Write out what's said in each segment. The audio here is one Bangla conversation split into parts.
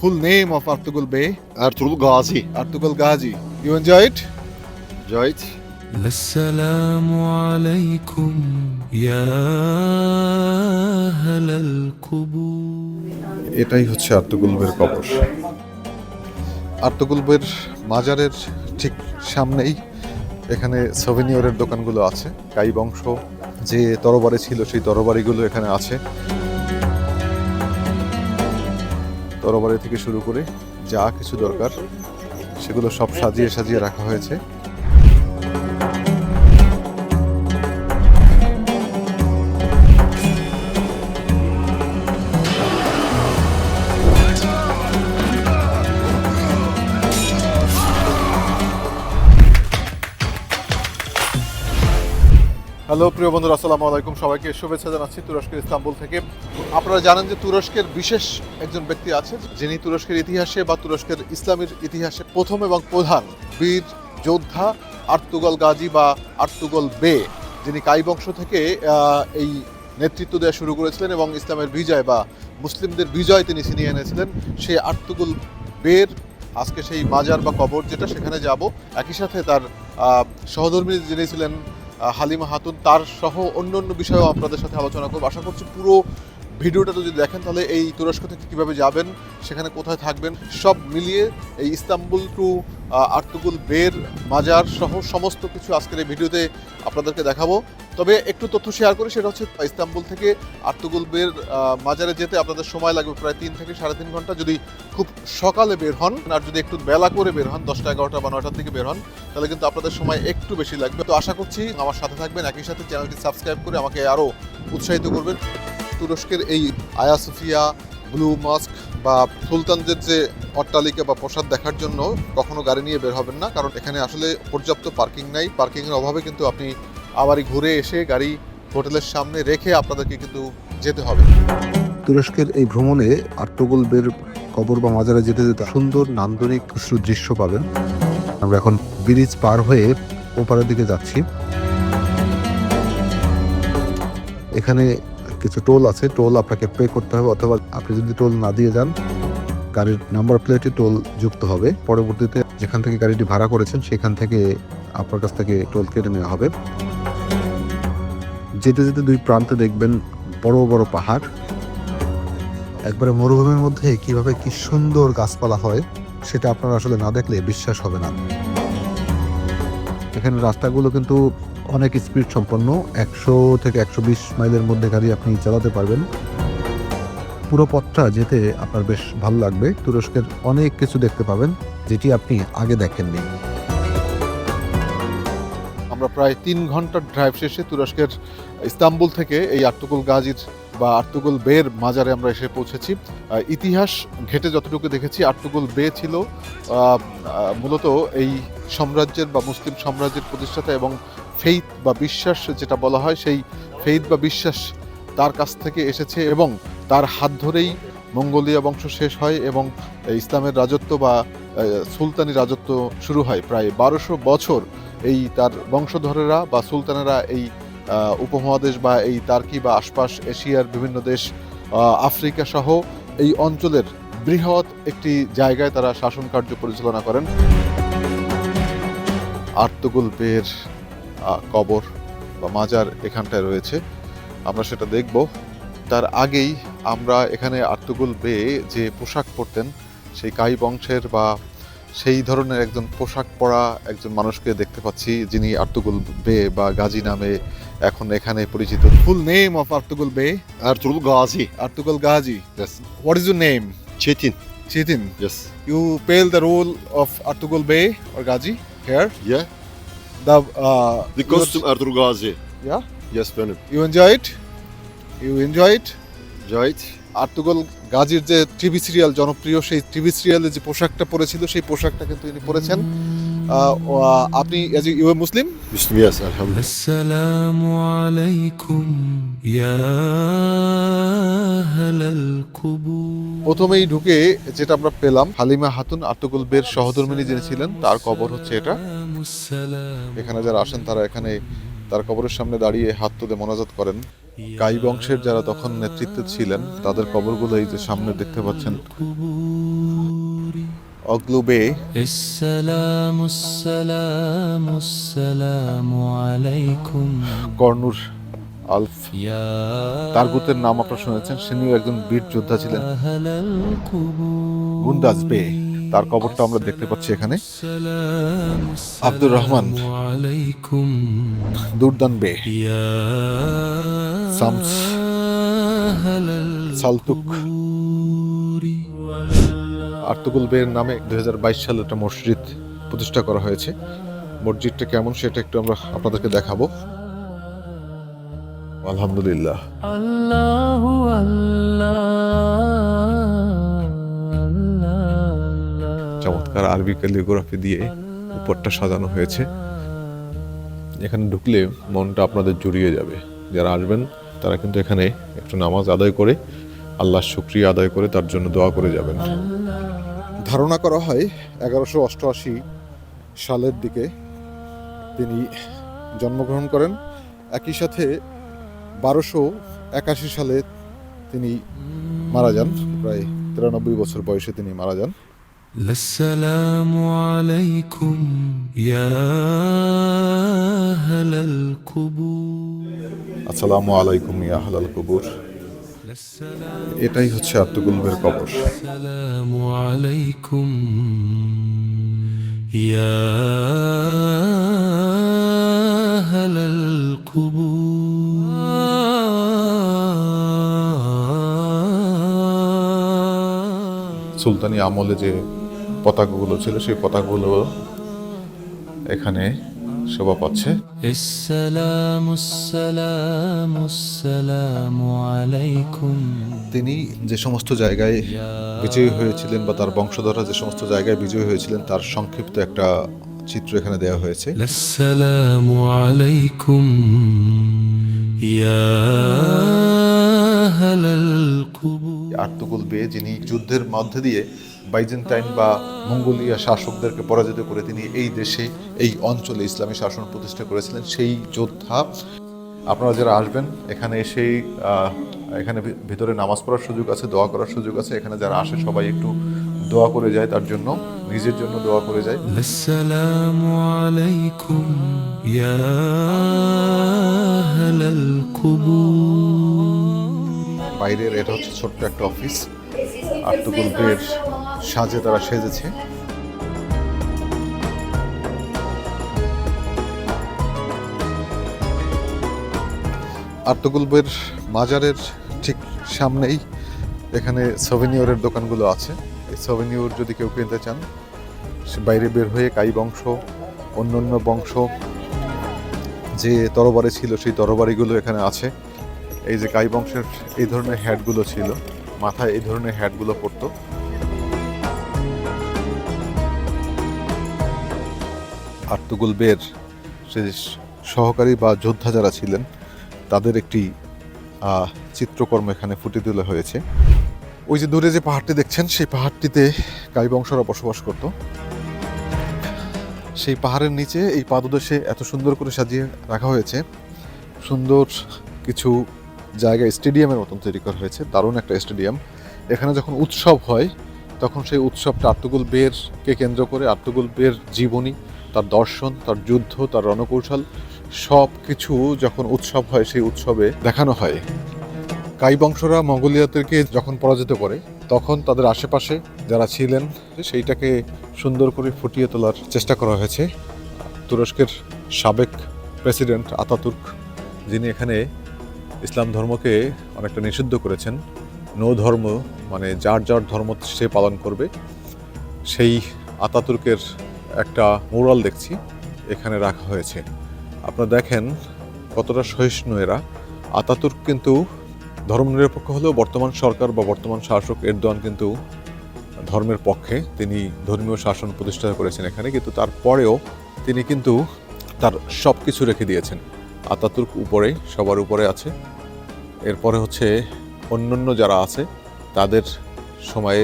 full name of Artugul Bey, Ertuğrul Gazi. Artugul Ghazi. You enjoy it? Cahit. السلام عليكم يا أهل القبور এটাই হচ্ছে আর্তুগুলবের কবর আর্তুগুলবের মাজারের ঠিক সামনেই এখানে সভিনিয়রের দোকানগুলো আছে কাই বংশ যে তরবারি ছিল সেই তরবারিগুলো এখানে আছে তরবারি থেকে শুরু করে যা কিছু দরকার সেগুলো সব সাজিয়ে সাজিয়ে রাখা হয়েছে। হ্যালো, প্রিয় বন্ধুরা, আসসালামু আলাইকুম। সবাইকে শুভেচ্ছা জানাচ্ছি তুরস্কের ইস্তাম্বুল থেকে। আপনারা জানেন যে তুরস্কের বিশেষ একজন ব্যক্তি আছে যিনি তুরস্কের ইতিহাসে বা তুরস্কের ইসলামের ইতিহাসে প্রথম এবং প্রধান বীর যোদ্ধা আর্তুগল গাজী বা আর্তুগল বে, যিনি কাই বংশ থেকে এই নেতৃত্ব দেওয়া শুরু করেছিলেন এবং ইসলামের বিজয় বা মুসলিমদের বিজয় তিনি ছিনিয়ে এনেছিলেন। সেই আর্তুগুল বের, আজকে সেই মাজার বা কবর যেটা, সেখানে যাব। একই সাথে তার সহধর্মী যিনি ছিলেন হালিমা হাতুন তার সহ অন্য অন্য বিষয়েও আপনাদের সাথে আলোচনা করব। আশা করছি পুরো ভিডিওটা যদি দেখেন, তাহলে এই তুরস্ক থেকে কীভাবে যাবেন, সেখানে কোথায় থাকবেন, সব মিলিয়ে এই ইস্তাম্বুল টু আর্তুগুল বের, মাজার সহ সমস্ত কিছু আজকের এই ভিডিওতে আপনাদেরকে দেখাবো। তবে একটু তথ্য শেয়ার করি, সেটা হচ্ছে ইস্তাম্বুল থেকে আর্তুগুল বের মাজারে যেতে আপনাদের সময় লাগবে প্রায় তিন থেকে সাড়ে তিন ঘণ্টা। যদি খুব সকালে বের হন, আর যদি একটু বেলা করে বের হন, দশটা এগারোটা বা নয়টার দিকে বের হন, তাহলে কিন্তু আপনাদের সময় একটু বেশি লাগবে। তো আশা করছি আমার সাথে থাকবেন। একই সাথে চ্যানেলটি সাবস্ক্রাইব করে আমাকে আরও উৎসাহিত করবেন। তুরস্কের এই আয়াসুফিয়া ব্লু মস্ক বা সুলতানদের যে অট্টালিকা বা প্রসাদ দেখার জন্য কখনো গাড়ি নিয়ে বের হবেন না, কারণ এখানে আসলে পর্যাপ্ত পার্কিং নাই। পার্কিংয়ের অভাবে কিন্তু আপনি আবারই ঘুরে এসে গাড়ি হোটেলের সামনে রেখে আপনাদেরকে কিন্তু যেতে হবে। তুরস্কের এই ভ্রমণে আর্তুগুল বের কবর বা মাজারে যেতে যেতে সুন্দর নান্দনিক কিছু দৃশ্য পাবেন। আমরা এখন ব্রিজ পার হয়ে ওপারের দিকে যাচ্ছি। এখানে কিছু টোল আছে টোল আপনাকে পে করতে হবে অথবা আপনি যদি টোল না দিয়ে যান, গাড়ির নাম্বার প্লেটে টোল যুক্ত হবে। পরবর্তীতে যেখান থেকে গাড়িটি ভাড়া করেছেন, সেখান থেকে আপনার কাছ থেকে টোল কেটে নেওয়া হবে। যেতে যেতে দুই প্রান্তে দেখবেন বড় বড় পাহাড়। একবারে মরুভূমির মধ্যে কীভাবে কি সুন্দর গাছপালা হয়, সেটা আপনারা আসলে না দেখলে বিশ্বাস হবে না। এখানে রাস্তাগুলো কিন্তু অনেক স্পিড সম্পন্ন, একশো থেকে একশো বিশ মাইলের মধ্যে গাড়ি আপনি চালাতে পারবেন। পুরো পথটা যেতে আপনার বেশ ভালো লাগবে। তুরস্কের অনেক কিছু দেখতে পাবেন, যেটি আপনি আগে দেখেননি। আমরা প্রায় তিন ঘণ্টার ড্রাইভ শেষে তুরস্কের ইস্তাম্বুল থেকে এই আর্তুগুল গাজীর বা আর্তুগুল বের মাজারে আমরা এসে পৌঁছেছি। ইতিহাস ঘেটে যতটুকু দেখেছি আর্তুগুল বে ছিল মূলত এই সাম্রাজ্যের বা মুসলিম সাম্রাজ্যের প্রতিষ্ঠাতা এবং ফেইথ বা বিশ্বাস যেটা বলা হয় সেই ফেইথ বা বিশ্বাস তার কাছ থেকে এসেছে এবং তার হাত ধরেই মঙ্গোলিয়া বংশ শেষ হয় এবং ইসলামের রাজত্ব বা সুলতানি রাজত্ব শুরু হয়। প্রায় বারোশো বছর এই তার বংশধরেরা বা সুলতানেরা এই উপমহাদেশ বা এই তার্কি বা আশপাশ এশিয়ার বিভিন্ন দেশ আফ্রিকা সহ এই অঞ্চলের বৃহৎ একটি জায়গায় তারা শাসন কার্য পরিচালনা করেন। আহ, কবর বা মাজার এখানটায় রয়েছে। আমরা সেটা দেখব। তার আগেই আমরা এখানে আর্তুগুল বে যে পোশাক পরতেন সেই কাই বংশের বা সেই ধরনের একজন পোশাক পরা একজন মানুষকে দেখতে পাচ্ছি যিনি আর্তুগুল বে বা গাজী নামে এখন এখানে পরিচিত। Full name of Ertugrul Bey Ertugrul Ghazi. Ertugrul Ghazi Yes. What is your name Cetin Cetin Yes. You played the role of Ertugrul Bey or Ghazi here Yeah. The The costume Ertuğrul Gazi. Yeah? Yes benim. You enjoy it you enjoy it Cahit. Ertugrul গাজীর যে টিভি সিরিয়াল জনপ্রিয় সেই টিভি সিরিয়ালে যে পোশাকটা পরেছিল সেই পোশাকটা কিন্তু তিনি পরেছেন আপনি ইউ মুসলিম মুসলিম ইয়াস আলহামদুলিল্লাহ আসসালামু আলাইকুম ইয়া আহলাল প্রথমেই ঢুকে যেটা আমরা পেলাম হালিমা হাতুন আর্তুকুল বের সহধর্মিনী যিনি ছিলেন তার কবর হচ্ছে এটা। এখানে যারা আসেন তারা এখানে তার কবরের সামনে দাঁড়িয়ে হাত তুলে মোনাজাত করেন। কাই বংশের যারা তখন নেতৃত্বে ছিলেন তাদের কবরগুলো এই যে সামনে দেখতে পাচ্ছেন। অগ্লুবে। কর্নুর আলফ। তারগুতের নাম আপনারা শুনেছেন সিনিও একজন বীর যোদ্ধা ছিলেন। গুন্দাজ বে তার কবরটা আমরা দেখতে পাচ্ছি এখানে। আব্দুর রহমান। দুর্দান বে সামস। সালতুক। আর্তুকুল বের নামে দুই হাজার বাইশ সালে একটা মসজিদ প্রতিষ্ঠা করা হয়েছে। মসজিদটা কেমন সেটা একটু আমরা আপনাদেরকে দেখাবো। আলহামদুলিল্লাহ। আল্লাহ। চমৎকার আরবি ক্যালিগ্রাফি দিয়ে উপরটা সাজানো হয়েছে। এখানে ঢুকলে মনটা আপনাদের জড়িয়ে যাবে। যারা আসবেন তারা কিন্তু এখানে একটু নামাজ আদায় করে আল্লাহর শুক্রিয়া আদায় করে তার জন্য দোয়া করে যাবেন। ধারণা করা হয় এগারোশো অষ্টআশি সালের দিকে তিনি জন্মগ্রহণ করেন একই সাথে বারোশো একাশি সালে তিনি মারা যান প্রায় তিরানব্বই বছর বয়সে তিনি মারা যান السلام عليكم يا أهل القبور আসসালামু আলাইকুম ইয়া হালাল কবুর এটাই হচ্ছে আত্মগোলবের কবর। সুলতানি আমলে যে পতাকাগুলো ছিল সেই পতাকাগুলো এখানে সেবা পাচ্ছে তিনি যে সমস্ত জায়গায় বিজয়ী হয়েছিলেন বা তার বংশধরা যে সমস্ত জায়গায় বিজয়ী হয়েছিলেন তার সংক্ষিপ্ত একটা চিত্র এখানে দেওয়া হয়েছে। আসসালামু আলাইকুম। আর্তকুল বে যিনি যুদ্ধের মধ্যে দিয়ে বাইজেন্টাইন বা মঙ্গোলিয়া শাসকদেরকে পরাজিত করে তিনি এই দেশে এই অঞ্চলে ইসলামী শাসন প্রতিষ্ঠা করেছিলেন সেই যোদ্ধা। আপনারা যারা আসবেন এখানে এসেই এখানে ভিতরে নামাজ পড়ার সুযোগ আছে দোয়া করার সুযোগ আছে। এখানে যারা আসে সবাই একটু দোয়া করে যায় তার জন্য নিজের জন্য দোয়া করে যায়। আসসালামু বাইরের এটা হচ্ছে ছোট্ট একটা অফিস আর্তুকুল বের সাজে তারা সেজেছে। আর্তুগুল বের মাজারের ঠিক সামনেই এখানে সভেনিয়রের দোকানগুলো আছে। এই সভেনিয়র যদি কেউ কিনতে চান বাইরে বের হয়ে কাই বংশ, অন্য অন্য বংশ, যে তরবারি ছিল সেই তরবারিগুলো এখানে আছে। এই যে কাই বংশের এই ধরনের হ্যাটগুলো ছিল, মাথায় এই ধরনের হ্যাটগুলো পরতো। আর্তুগুল বের সে সহকারী বা যোদ্ধা যারা ছিলেন, তাদের একটি চিত্রকর্ম এখানে ফুটিয়ে তোলা হয়েছে। ওই যে দূরে যে পাহাড়টি দেখছেন, সেই পাহাড়টিতে কাই বংশরা বসবাস করত। সেই পাহাড়ের নিচে এই পাদদেশে এত সুন্দর করে সাজিয়ে রাখা হয়েছে। সুন্দর কিছু জায়গা স্টেডিয়ামের মতন তৈরি করা হয়েছে, দারুণ একটা স্টেডিয়াম। এখানে যখন উৎসব হয়, তখন সেই উৎসবটা আর্তুগুল বেরকে কেন্দ্র করে আর্তুগুল বের জীবনী তার দর্শন, তার যুদ্ধ, তার রণকৌশল সব কিছু যখন উৎসব হয়, সেই উৎসবে দেখানো হয়। কাই বংশরা মঙ্গোলিয়াদেরকে যখন পরাজিত করে, তখন তাদের আশেপাশে যারা ছিলেন, সেইটাকে সুন্দর করে ফুটিয়ে তোলার চেষ্টা করা হয়েছে। তুরস্কের সাবেক প্রেসিডেন্ট আতাতুর্ক, যিনি এখানে ইসলাম ধর্মকে অনেকটা নিষিদ্ধ করেছেন। নো ধর্ম মানে যার যার ধর্ম সে পালন করবে। সেই আতাতুর্কের একটা মোরাল দেখছি, এখানে রাখা হয়েছে। আপনারা দেখেন কতটা সহিষ্ণু এরা। আতাতুর্ক কিন্তু ধর্মনিরপেক্ষ হলেও বর্তমান সরকার বা বর্তমান শাসক এরদোয়ান কিন্তু ধর্মের পক্ষে। তিনি ধর্মীয় শাসন প্রতিষ্ঠা করেছেন এখানে, কিন্তু তারপরেও তিনি কিন্তু তার সব কিছু রেখে দিয়েছেন। আতাতুর্ক উপরে, সবার উপরে আছে। এরপরে হচ্ছে অন্যান্য যারা আছে, তাদের সময়ে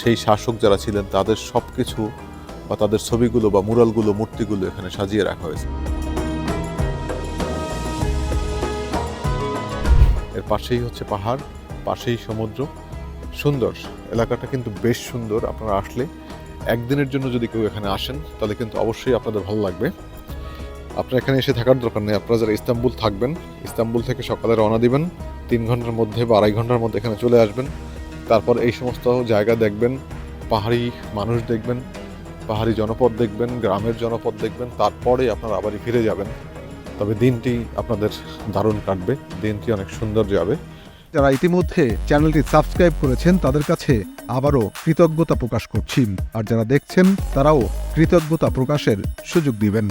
সেই শাসক যারা ছিলেন, তাদের সব কিছু বা তাদের ছবিগুলো বা মুরালগুলো, মূর্তিগুলো এখানে সাজিয়ে রাখা হয়েছে। এর পাশেই হচ্ছে পাহাড়, পাশেই সমুদ্র। সুন্দর। এলাকাটা কিন্তু বেশ সুন্দর। আপনারা আসলে একদিনের জন্য যদি কেউ এখানে আসেন, তাহলে কিন্তু অবশ্যই আপনাদের ভালো লাগবে। আপনারা এখানে এসে থাকার দরকার নেই। আপনারা যারা ইস্তাম্বুল থাকবেন, ইস্তাম্বুল থেকে সকালে রওনা দিবেন। তিন ঘণ্টার মধ্যে বা আড়াই ঘণ্টার মধ্যে এখানে চলে আসবেন। তারপর এই সমস্ত জায়গা দেখবেন, পাহাড়ি মানুষ দেখবেন। পাহাড়ি জনপদ দেখবেন, গ্রামের জনপদ দেখবেন, তারপরে আপনারা আবারই ফিরে যাবেন। তবে দিনটি আপনাদের দারুণ কাটবে, দিনটি অনেক সুন্দর যাবে। যারা ইতিমধ্যে চ্যানেলটি সাবস্ক্রাইব করেছেন, তাদের কাছে আবারও কৃতজ্ঞতা প্রকাশ করছি। আর যারা দেখছেন, তারাও কৃতজ্ঞতা প্রকাশের সুযোগ দিবেন।